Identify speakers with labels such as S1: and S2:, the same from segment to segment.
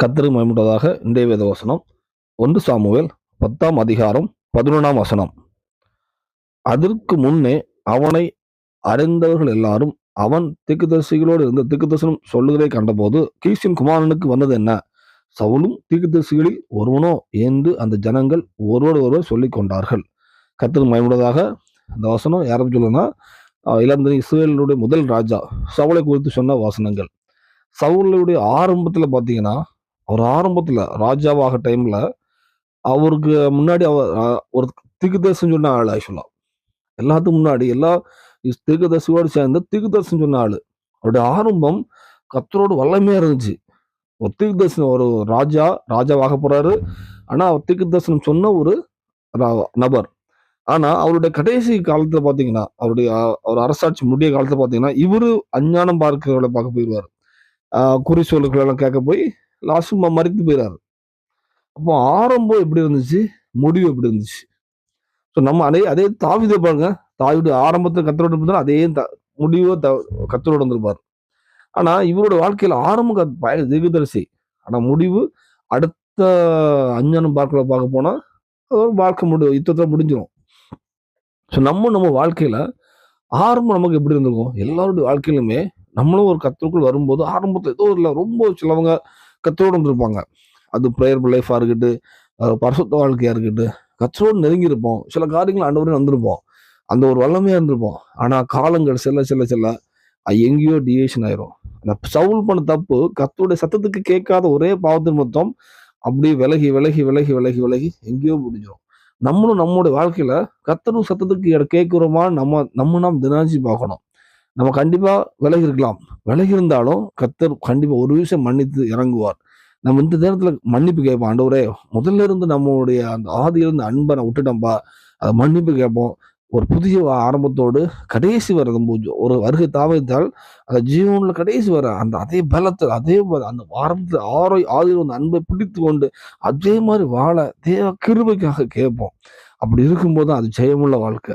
S1: கத்தருக்கு மயமுட்டதாக இன்றைய வேத வசனம். ஒன்று சாமுவேல் பத்தாம் அதிகாரம் பதினொன்றாம் வசனம். அதற்கு முன்னே அவனை அறிந்தவர்கள் எல்லாரும் அவன் திக்குதரிசிகளோடு இருந்த திக்குதரிசனம் சொல்லுகிறதை கண்டபோது கீசின் குமாரனுக்கு வந்தது என்ன? சவுலும் தீக்குதரிசிகளில் ஒருவனோ என்று அந்த ஜனங்கள் ஒருவர் ஒருவர் சொல்லி கொண்டார்கள். கத்தருக்கு மயமுட்டதாக இந்த வசனம் யாரும் சொல்லுன்னா இளந்தனி இஸ்ரேலுடைய முதல் ராஜா சவுளை குறித்து சொன்ன வசனங்கள். சவுளுடைய ஆரம்பத்தில் பார்த்தீங்கன்னா அவர் ஆரம்பத்தில் ராஜாவாக டைமில் அவருக்கு முன்னாடி அவர் ஒரு திகுதர்சன் சொன்ன ஆள் ஆக்சுவலாக எல்லாத்துக்கும் முன்னாடி எல்லா திகுதர்சியோடு சேர்ந்து திகுதர்சன் சொன்ன ஆள். அவருடைய ஆரம்பம் கத்தரோடு வல்லமையாக இருந்துச்சு. ஒரு திகுதர்சன் ஒரு ராஜா ராஜாவாக போகிறாரு ஆனால் அவர் திகுதர்சனம் சொன்ன ஒரு ரா- நபர். ஆனால் அவருடைய கடைசி காலத்தில் பார்த்தீங்கன்னா அவருடைய அவர் அரசாட்சி முடிய காலத்தில் பார்த்தீங்கன்னா இவர் அஞ்ஞானம் பார்க்கிறவளை பார்க்க போயிடுவார் குறி சொல்லுகளெல்லாம் கேட்க போய் லாஸ்ட் மறித்து போயிடாரு அப்போ ஆரம்பம் எப்படி இருந்துச்சு? முடிவு எப்படி இருந்துச்சு? ஸோ நம்ம அதே அதே தாவிதை பாருங்க. தாவிட ஆரம்பத்தில் கத்தரோடு இருந்தாலும் அதே த- முடிவை த கத்தரோடு வந்திருப்பார். ஆனால் இவரோட வாழ்க்கையில் ஆரம்பம் க பய திகுதரிசி ஆனால் முடிவு அடுத்த அஞ்சனம் பார்க்கல பார்க்க போனால் அது ஒரு வாழ்க்கை முடி யுத்தத்தில் முடிஞ்சிடும் ஸோ நம்ம நம்ம வாழ்க்கையில் ஆரம்பம் நமக்கு எப்படி இருந்திருக்கும்? எல்லாருடைய வாழ்க்கையிலுமே நம்மளும் ஒரு கத்தருக்குள் வரும்போது ஆரம்பத்தில் ஏதோ இல்லை ரொம்ப சிலவங்க கத்தரோடு இருந்திருப்பாங்க அது ப்ரேயர் லைஃபாக இருக்கட்டும் பரசுத்த பரிசுத்த வாழ்க்கையாக இருக்கட்டும் கத்தரோடு நெருங்கி இருப்போம் சில காரியங்கள் அண்டவரையும் வந்திருப்போம் அந்த ஒரு வல்லமையாக இருந்திருப்போம். ஆனால் காலங்கள் செல்ல செல்ல செல்ல அது எங்கேயோ டிவியேஷன் ஆயிரும். அந்த சவுல் பண்ண தப்பு கத்தோடைய சத்தத்துக்கு கேட்காத ஒரே பாவத்தின் மொத்தம் அப்படியே விலகி விலகி விலகி விலகி விலகி எங்கேயோ முடிஞ்சிடும் நம்மளும் நம்மளுடைய வாழ்க்கையில கத்தரும் சத்தத்துக்கு கேட்குறோமா நம்ம நம்ம நாம் தினாச்சி பார்க்கணும். நம்ம கண்டிப்பாக விலகி இருக்கலாம் விலகி இருந்தாலும் கத்தர் கண்டிப்பாக ஒரு விஷயம் மன்னித்து இறங்குவார். நம்ம இந்த நேரத்தில் மன்னிப்பு கேட்போம். ஆண்டவரே முதல்ல இருந்து நம்மளுடைய அந்த ஆதியிலிருந்து அன்பை நான் விட்டுட்டோம்ப்பா அதை மன்னிப்பு கேட்போம். ஒரு புதிய ஆரம்பத்தோடு கடைசி வர பூஜை ஒரு வருகை தாமதித்தால் அந்த ஜீவனில் கடைசி வர அந்த அதே பலத்தில் அதே அந்த ஆரம்பத்தில் ஆரோய் ஆதியில் வந்து அன்பை பிடித்து கொண்டு அதே மாதிரி வாழ தேவ கிருபைக்காக கேட்போம். அப்படி இருக்கும்போது அது ஜெயமுள்ள வாழ்க்கை.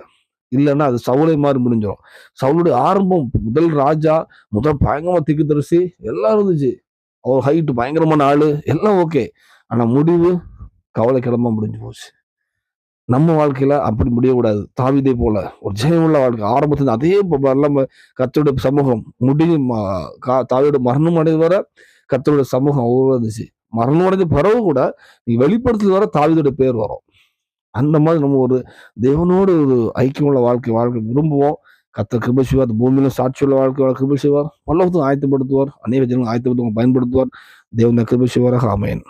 S1: இல்லைன்னா அது சவுளை மாதிரி முடிஞ்சிடும் சவுளுடைய ஆரம்பம் முதல் ராஜா முதல் பயங்கரமாக திக்கு தரிசி எல்லாம் இருந்துச்சு. அவர் ஹைட்டு பயங்கரமான ஆள் எல்லாம் ஓகே ஆனால் முடிவு கவலைக்கிடமா முடிஞ்சு போச்சு. நம்ம வாழ்க்கையில அப்படி முடியக்கூடாது. தாவிதை போல. ஒரு ஜெயமுள்ள வாழ்க்கை. ஆரம்பத்தில் அதே நம்ம கத்தோட சமூகம். முடியும் தாவியோட மரணம் அடைந்து வர கத்தோட சமூகம் அவ்வளோ இருந்துச்சு. மரணம் அடைஞ்ச பிறகு கூட நீ வெளிப்படுத்துறது வர தாவிதோட பேர் வரும். அந்த மாதிரி நம்ம ஒரு தேவனோடு ஒரு ஐக்கியமுள்ள வாழ்க்கை வாழ்க்கை விரும்புவோம். கத்த கிருபை செய்வார். அந்த பூமியில சாட்சியுள்ள வாழ்க்கை வாழ கிருபை செய்வார். பல்லவத்தும் ஆயத்தப்படுத்துவார். அநேக ஜனங்கள் ஆயத்தப்படுத்துவாங்க பயன்படுத்துவார். தேவன கிருபை செய்வாராக. அமையன்